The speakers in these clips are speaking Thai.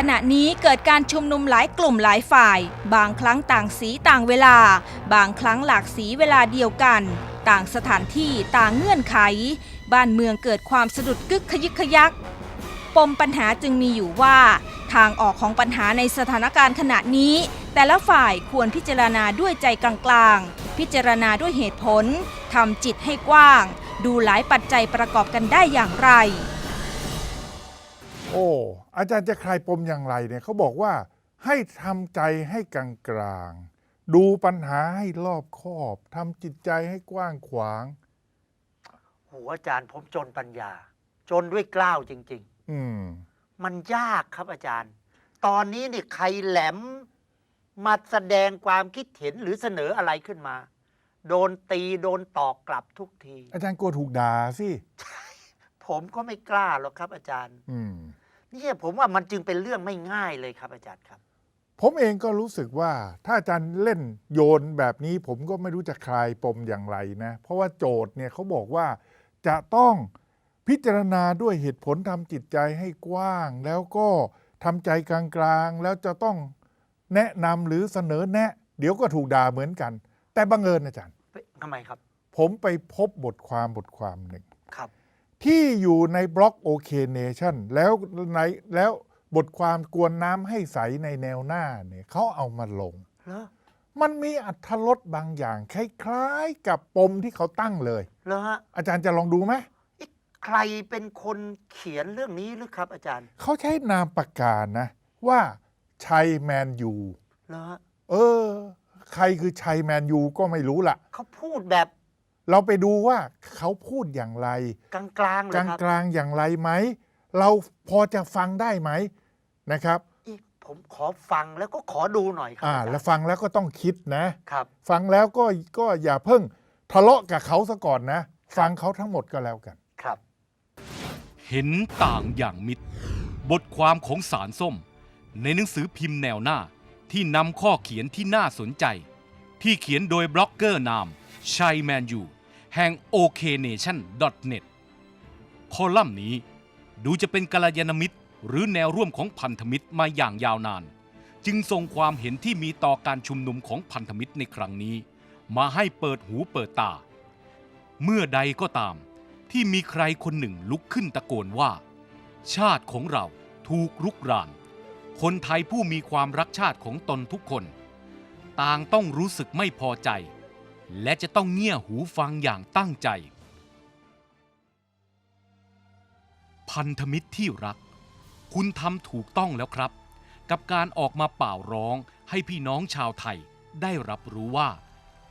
ขณะนี้เกิดการชุมนุมหลายกลุ่มหลายฝ่าย บางครั้งต่างสีต่างเวลา บางครั้งหลากสีเวลาเดียวกัน ต่างสถานที่ต่างเงื่อนไข บ้านเมืองเกิดความสะดุดกึกขยึกขยัก ปมปัญหาจึงมีอยู่ว่า ทางออกของปัญหาในสถานการณ์ขณะนี้ แต่ละฝ่ายควรพิจารณาด้วยใจกลางๆ พิจารณาด้วยเหตุผลทำจิตให้กว้าง ดูหลายปัจจัยประกอบกันได้อย่างไร โอ้ อาจารย์จะคลายปมอย่างไรเนี่ยเขาบอกว่าให้ทำใจให้กลางกลางๆดูปัญหาให้รอบคอบทำจิตใจให้กว้างขวางโหอาจารย์ผมจนปัญญา จนด้วยกล้าวจริง อืม ๆ มันยากครับอาจารย์ ตอนนี้นี่ใครแหลมมาแสดงความคิดเห็นหรือเสนออะไรขึ้นมา โดนตีโดนตอกกลับทุกที อาจารย์กลัวถูกด่าสิ ผมก็ไม่กล้าหรอกครับอาจารย์ อืมเนี่ยผมว่ามันจึงเป็นเรื่องไม่ง่ายเลยครับอาจารย์ครับ ผมเองก็รู้สึกว่าถ้าอาจารย์เล่นโยนแบบนี้ผมก็ไม่รู้จะคลายปมอย่างไรนะ เพราะว่าโจทย์เนี่ยเขาบอกว่าจะต้องพิจารณาด้วยเหตุผลทำจิตใจให้กว้าง แล้วก็ทำใจกลางๆ แล้วจะต้องแนะนำหรือเสนอแนะ เดี๋ยวก็ถูกด่าเหมือนกัน แต่บังเอิญอาจารย์ทำไมครับ ผมไปพบบทความบทความหนึ่งครับ ที่อยู่ในบล็อกโอเคเนชั่นแล้วในแล้วบทความกวนน้ำให้ใสในแนวหน้าเนี่ยเขาเอามาลง เหรอมันมีอัธรสบางอย่าง คล้ายๆ กับปมที่เขาตั้งเลย เหรอฮะอาจารย์จะลองดูไหม เอ๊ะใครเป็นคนเขียนเรื่องนี้หรือครับอาจารย์เขาใช้นามปากกานะ ว่าชัยแมนยู เหรอฮะเออ ใครคือชัยแมนยูก็ไม่รู้ล่ะ เขาพูดแบบ เราไปดูว่าเขาพูดอย่างไร กลางๆเลกยครับลางๆอย่างไรไหม เราพอจะฟังได้ไหมนะครับเอ๊ะผมขอฟังแล้วก็ขอดูหน่อยครัอ่าอาจารย์แล้วฟังแล้วก็ต้องคิดนะ ครับ ฟังแล้วก็ก็อย่าเพิ่งทะเลาะกับเขาซะก่อนนะ ฟังเขาทั้งหมดก็แล้วกัน ครับ เห็นต่างอย่างมิตร บทความของสารส้ม ในหนังสือพิมพ์แนวหน้าที่นำข้อเขียนที่น่าสนใจ ที่เขียนโดยบล็อกเกอร์นามชัยแมนยู แห่ง oknation.net คอลัมน์นี้ดูจะเป็นกัลยาณมิตร หรือแนวร่วมของพันธมิตรมาอย่างยาวนาน จึงส่งความเห็นที่มีต่อการชุมนุมของพันธมิตรในครั้งนี้ มาให้เปิดหูเปิดตา เมื่อใดก็ตาม ที่มีใครคนหนึ่งลุกขึ้นตะโกนว่า ชาติของเราถูกรุกราน คนไทยผู้มีความรักชาติของตนทุกคน ต่างต้องรู้สึกไม่พอใจ และจะต้องเงี่ยหูฟังอย่างตั้งใจ พันธมิตรที่รัก คุณทำถูกต้องแล้วครับ กับการออกมาเป่าร้องให้พี่น้องชาวไทยได้รับรู้ว่า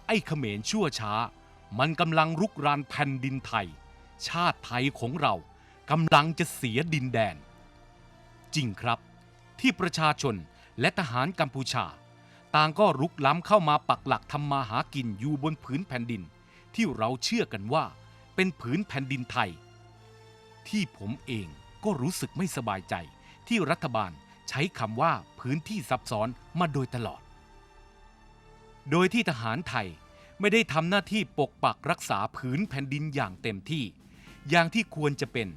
ไอ้เขมรชั่วช้า มันกำลังรุกรานแผ่นดินไทย ชาติไทยของเรากำลังจะเสียดินแดน จริงครับ ที่ประชาชนและทหารกัมพูชา ต่างก็รุกล้ำเข้ามาปักหลักทำมาหากินอยู่บนผืนแผ่นดิน ที่เราเชื่อกันว่า เป็นผืนแผ่นดินไทย ที่ผมเองก็รู้สึกไม่สบายใจ ที่รัฐบาลใช้คำว่าพื้นที่ซับซ้อนมาโดยตลอด โดยที่ทหารไทยไม่ได้ทำหน้าที่ปกปักรักษาผืนแผ่นดินอย่างเต็มที่ อย่างที่ควรจะเป็น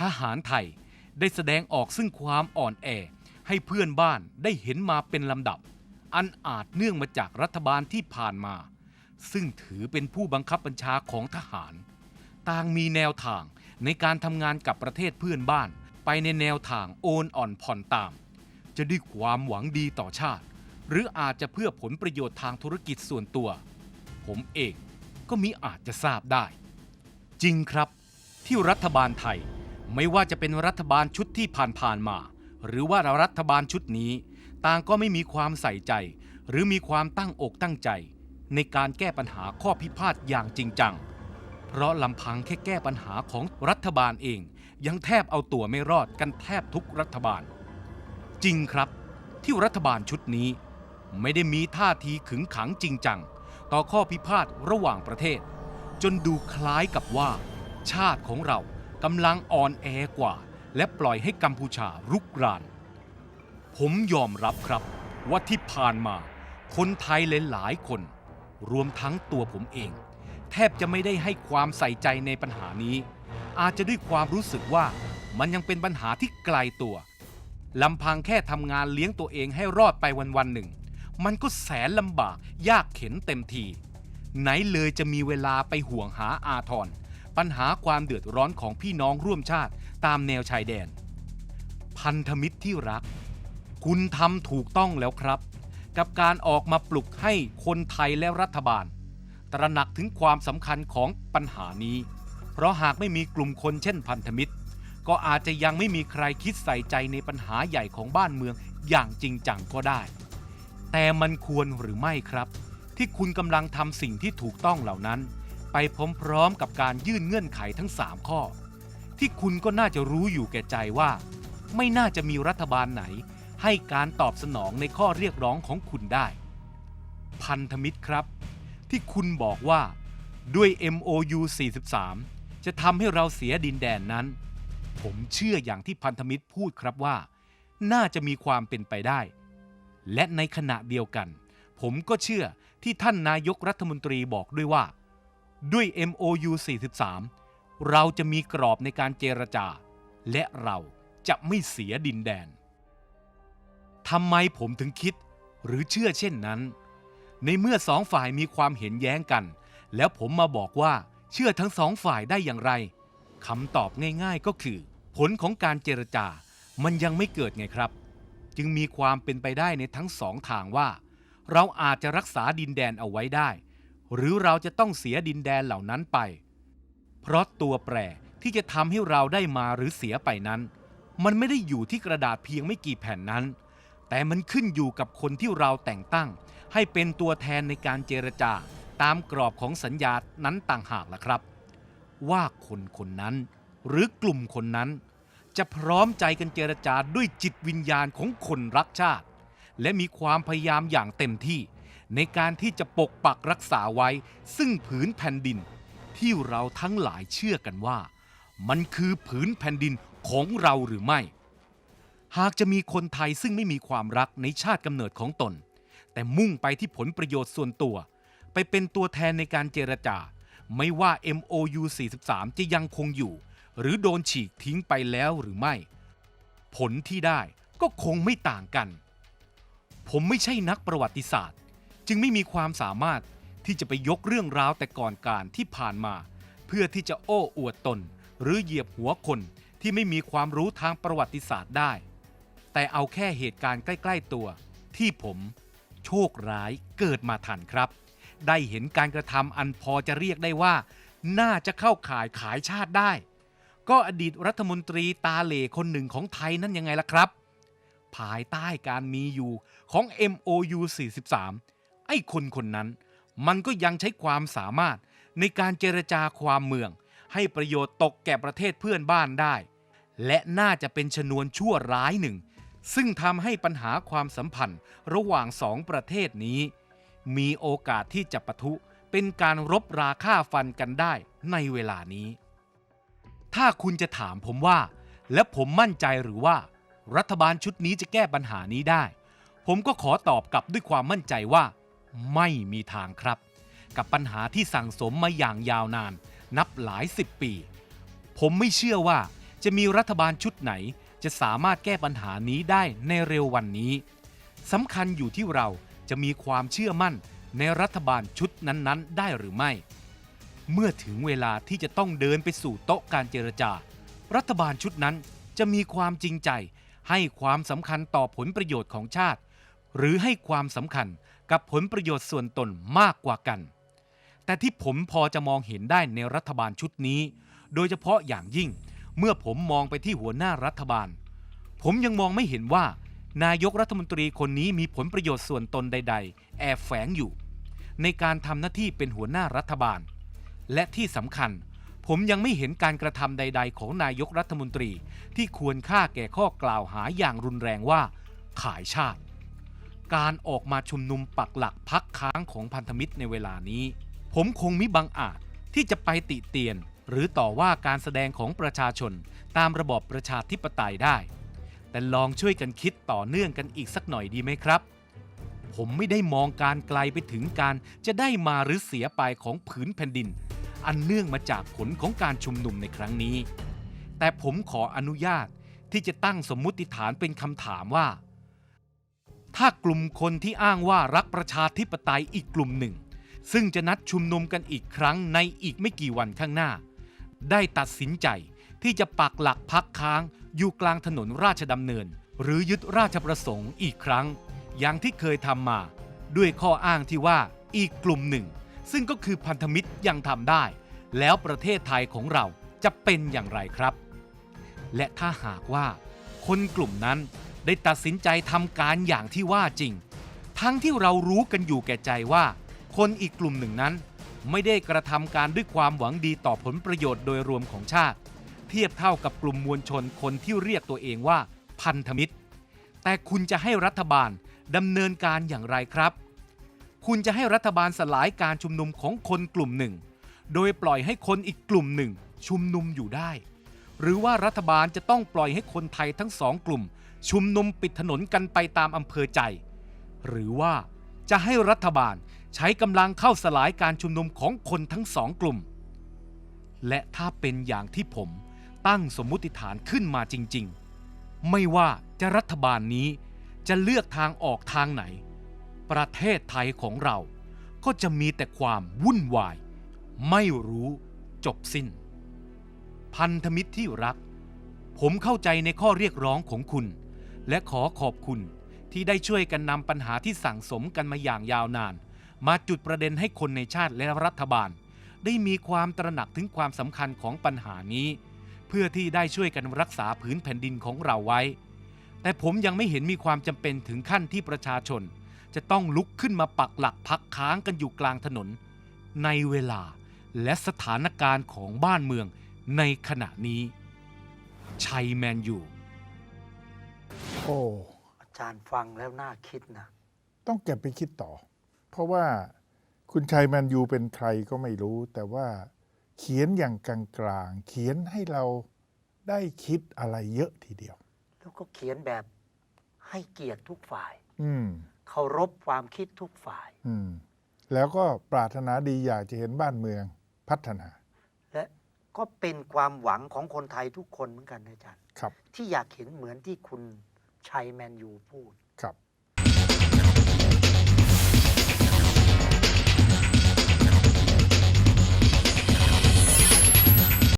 ทหารไทยได้แสดงออกซึ่งความอ่อนแอให้เพื่อนบ้านได้เห็นมาเป็นลำดับ อันอาจเนื่องมาจากรัฐบาลที่ผ่านมา ซึ่งถือเป็นผู้บังคับบัญชาของทหาร ต่างมีแนวทางในการทำงานกับประเทศเพื่อนบ้าน ไปในแนวทางโอนอ่อนผ่อนตาม จะด้วยความหวังดีต่อชาติ หรืออาจจะเพื่อผลประโยชน์ทางธุรกิจส่วนตัว ผมเองก็มีอาจจะทราบได้ จริงครับ ที่รัฐบาลไทยไม่ว่าจะเป็นรัฐบาลชุดที่ผ่านๆมา หรือว่ารัฐบาลชุดนี้ ต่างก็ไม่มีความใส่ใจ หรือมีความตั้งอกตั้งใจ ในการแก้ปัญหาข้อพิพาทอย่างจริงจัง เพราะลำพังแค่แก้ปัญหาของรัฐบาลเอง ยังแทบเอาตัวไม่รอดกันแทบทุกรัฐบาล จริงครับ ที่รัฐบาลชุดนี้ ไม่ได้มีท่าทีขึงขังจริงจัง ต่อข้อพิพาทระหว่างประเทศ จนดูคล้ายกับว่า ชาติของเรากำลังอ่อนแอกว่า และปล่อยให้กัมพูชารุกราน ผมยอมรับครับว่าที่ผ่านมา คนไทยหลายๆคน รวมทั้งตัวผมเอง แทบจะไม่ได้ให้ความใส่ใจในปัญหานี้ อาจจะด้วยความรู้สึกว่ามันยังเป็นปัญหาที่ไกลตัวลำพังแค่ทำงานเลี้ยงตัวเองให้รอดไปวันๆหนึ่ง มันก็แสนลำบากยากเข็นเต็มที ไหนเลยจะมีเวลาไปห่วงหาอาทรปัญหาความเดือดร้อนของพี่น้องร่วมชาติ ตามแนวชายแดน พันธมิตรที่รัก คุณทำถูกต้องแล้วครับ กับการออกมาปลุกให้คนไทยและรัฐบาล ตระหนักถึงความสำคัญของปัญหานี้ เพราะหากไม่มีกลุ่มคนเช่นพันธมิตร ก็อาจจะยังไม่มีใครคิดใส่ใจในปัญหาใหญ่ของบ้านเมืองอย่างจริงจังก็ได้ แต่มันควรหรือไม่ครับ ที่คุณกำลังทำสิ่งที่ถูกต้องเหล่านั้น ไปพร้อมๆกับการยื่นเงื่อนไขทั้ง 3 ข้อ ที่คุณก็น่าจะรู้อยู่แก่ใจว่า ไม่น่าจะมีรัฐบาลไหน ให้การตอบสนองในข้อเรียกร้องของคุณได้ พันธมิตรครับ ที่คุณบอกว่าด้วย MOU 43 จะทำให้เราเสียดินแดนนั้น ผมเชื่ออย่างที่พันธมิตรพูดครับว่า น่าจะมีความเป็นไปได้ และในขณะเดียวกัน ผมก็เชื่อที่ท่านนายกรัฐมนตรีบอกด้วยว่า ด้วย MOU 43 เราจะมีกรอบในการเจรจา และเราจะไม่เสียดินแดนทำไมผมถึงคิดหรือเชื่อเช่นนั้น ในเมื่อสองฝ่ายมีความเห็นแย้งกัน แล้วผมมาบอกว่าเชื่อทั้งสองฝ่ายได้อย่างไรคำตอบง่ายๆก็คือ ผลของการเจรจา มันยังไม่เกิดไงครับ จึงมีความเป็นไปได้ในทั้งสองทางว่า เราอาจจะรักษาดินแดนเอาไว้ได้ หรือเราจะต้องเสียดินแดนเหล่านั้นไป เพราะตัวแปรที่จะทำให้เราได้มาหรือเสียไปนั้น มันไม่ได้อยู่ที่กระดาษเพียงไม่กี่แผ่นนั้น แต่มันขึ้นอยู่กับคนที่เราแต่งตั้ง ให้เป็นตัวแทนในการเจรจา ตามกรอบของสัญญานั้นต่างหากล่ะครับ ว่าคนคนนั้นหรือกลุ่มคนนั้น จะพร้อมใจกันเจรจาด้วยจิตวิญญาณของคนรักชาติ และมีความพยายามอย่างเต็มที่ ในการที่จะปกปักรักษาไว้ ซึ่งผืนแผ่นดิน ที่เราทั้งหลายเชื่อกันว่า มันคือผืนแผ่นดินของเราหรือไม่ หากจะมีคนไทยซึ่งไม่มีความรักในชาติกำเนิดของตน แต่มุ่งไปที่ผลประโยชน์ส่วนตัว ไปเป็นตัวแทนในการเจรจา ไม่ว่า MOU 43 จะยังคงอยู่ หรือโดนฉีกทิ้งไปแล้วหรือไม่ ผลที่ได้ก็คงไม่ต่างกัน ผมไม่ใช่นักประวัติศาสตร์ จึงไม่มีความสามารถ ที่จะไปยกเรื่องราวแต่ก่อนการที่ผ่านมา เพื่อที่จะโอ้อวดตน หรือเหยียบหัวคนที่ไม่มีความรู้ทางประวัติศาสตร์ได้ แต่เอาแค่เหตุการณ์ใกล้ ๆตัว ที่ผมโชคร้ายเกิดมาทันครับ ได้เห็นการกระทำอันพอจะเรียกได้ว่า น่าจะเข้าข่ายขายชาติได้ ก็อดีตรัฐมนตรีตาเหล่คนหนึ่งของไทยนั่นยังไงล่ะครับ ภายใต้การมีอยู่ของ MOU 43 ไอ้คนคนนั้น มันก็ยังใช้ความสามารถในการเจรจาความเมือง ให้ประโยชน์ตกแก่ประเทศเพื่อนบ้านได้ และน่าจะเป็นชนวนชั่วร้ายหนึ่ง ซึ่งทำให้ปัญหาความสัมพันธ์ระหว่างสองประเทศนี้ มีโอกาสที่จะปะทุเป็นการรบราค่าฟันกันได้ในเวลานี้ ถ้าคุณจะถามผมว่า และผมมั่นใจหรือว่า รัฐบาลชุดนี้จะแก้ปัญหานี้ได้ ผมก็ขอตอบกลับด้วยความมั่นใจว่า ไม่มีทางครับ กับปัญหาที่สั่งสมมาอย่างยาวนาน นับหลายสิบปี ผมไม่เชื่อว่าจะมีรัฐบาลชุดไหน จะสามารถแก้ปัญหานี้ได้ในเร็ววันนี้สำคัญอยู่ที่เราจะมีความเชื่อมั่นในรัฐบาลชุดนั้นๆ ได้หรือไม่ เมื่อถึงเวลาที่จะต้องเดินไปสู่โต๊ะการเจรจา รัฐบาลชุดนั้นจะมีความจริงใจ ให้ความสำคัญต่อผลประโยชน์ของชาติ หรือให้ความสำคัญ กับผลประโยชน์ส่วนตนมากกว่ากัน แต่ที่ผมพอจะมองเห็นได้ในรัฐบาลชุดนี้ โดยเฉพาะอย่างยิ่งเมื่อผมมองไปที่หัวหน้ารัฐบาล ผมยังมองไม่เห็นว่า นายกรัฐมนตรีคนนี้มีผลประโยชน์ส่วนตนใด ๆ แอบแฝงอยู่ ในการทำหน้าที่เป็นหัวหน้ารัฐบาล และที่สำคัญ ผมยังไม่เห็นการกระทำใด ๆ ของนายกรัฐมนตรีที่ควรค่าแก่ข้อกล่าวหาอย่างรุนแรงว่า ขายชาติ การออกมาชุมนุมปักหลักพักค้างของพันธมิตรในเวลานี้ ผมคงมิบังอาจที่จะไปติเตียน หรือต่อว่าการแสดงของประชาชนตามระบอบประชาธิปไตยได้ แต่ลองช่วยกันคิดต่อเนื่องกันอีกสักหน่อยดีไหมครับ ผมไม่ได้มองการไกลไปถึงการจะได้มาหรือเสียไปของผืนแผ่นดิน อันเนื่องมาจากผลของการชุมนุมในครั้งนี้ แต่ผมขออนุญาตที่จะตั้งสมมุติฐานเป็นคำถามว่า ถ้ากลุ่มคนที่อ้างว่ารักประชาธิปไตยอีกกลุ่มหนึ่ง ซึ่งจะนัดชุมนุมกันอีกครั้งในอีกไม่กี่วันข้างหน้า ได้ตัดสินใจที่จะปักหลักพักค้างอยู่กลางถนนราชดำเนิน หรือยึดราชประสงค์อีกครั้ง อย่างที่เคยทำมา ด้วยข้ออ้างที่ว่าอีกกลุ่มหนึ่ง ซึ่งก็คือพันธมิตรยังทำได้ แล้วประเทศไทยของเราจะเป็นอย่างไรครับ และถ้าหากว่า คนกลุ่มนั้น ได้ตัดสินใจทำการอย่างที่ว่าจริง ทั้งที่เรารู้กันอยู่แก่ใจว่า คนอีกกลุ่มหนึ่งนั้น ไม่ได้กระทำการด้วยความหวังดีต่อผลประโยชน์โดยรวมของชาติ เทียบเท่ากับกลุ่มมวลชนคนที่เรียกตัวเองว่า พันธมิตร แต่คุณจะให้รัฐบาลดำเนินการอย่างไรครับ คุณจะให้รัฐบาลสลายการชุมนุมของคนกลุ่มหนึ่ง โดยปล่อยให้คนอีกกลุ่มหนึ่งชุมนุมอยู่ได้ หรือว่ารัฐบาลจะต้องปล่อยให้คนไทยทั้งสองกลุ่ม ชุมนุมปิดถนนกันไปตามอำเภอใจ หรือว่าจะให้รัฐบาลใช้กำลังเข้าสลายการชุมนุมของคนทั้งสองกลุ่ม และถ้าเป็นอย่างที่ผมตั้งสมมุติฐานขึ้นมาจริง ๆ ไม่ว่าจะรัฐบาลนี้จะเลือกทางออกทางไหน ประเทศไทยของเราก็จะมีแต่ความวุ่นวาย ไม่รู้จบสิ้น พันธมิตรที่รัก ผมเข้าใจในข้อเรียกร้องของคุณ และขอขอบคุณที่ได้ช่วยกันนำปัญหาที่สั่งสมกันมาอย่างยาวนาน มาจุดประเด็นให้คนในชาติและรัฐบาล ได้มีความตระหนักถึงความสำคัญของปัญหานี้ เพื่อที่ได้ช่วยกันรักษาผืนแผ่นดินของเราไว้ แต่ผมยังไม่เห็นมีความจำเป็นถึงขั้นที่ประชาชน จะต้องลุกขึ้นมาปักหลักพักค้างกันอยู่กลางถนน ในเวลาและสถานการณ์ของบ้านเมืองในขณะนี้ ชัยแมนยู โอ้อาจารย์ฟังแล้วน่าคิดนะ ต้องเก็บไปคิดต่อ เพราะว่าคุณชัยแมนยูเป็นใครก็ไม่รู้ แต่ว่าเขียนอย่างกลางๆเขียนให้เราได้คิดอะไรเยอะทีเดียว แล้วก็เขียนแบบให้เกียรติทุกฝ่าย อืม เคารพความคิดทุกฝ่าย อืม แล้วก็ปรารถนาดีอยากจะเห็นบ้านเมืองพัฒนา และก็เป็นความหวังของคนไทยทุกคนเหมือนกันนะอาจารย์ครับ ที่อยากเห็นเหมือนที่คุณชัยแมนยูพูดครับ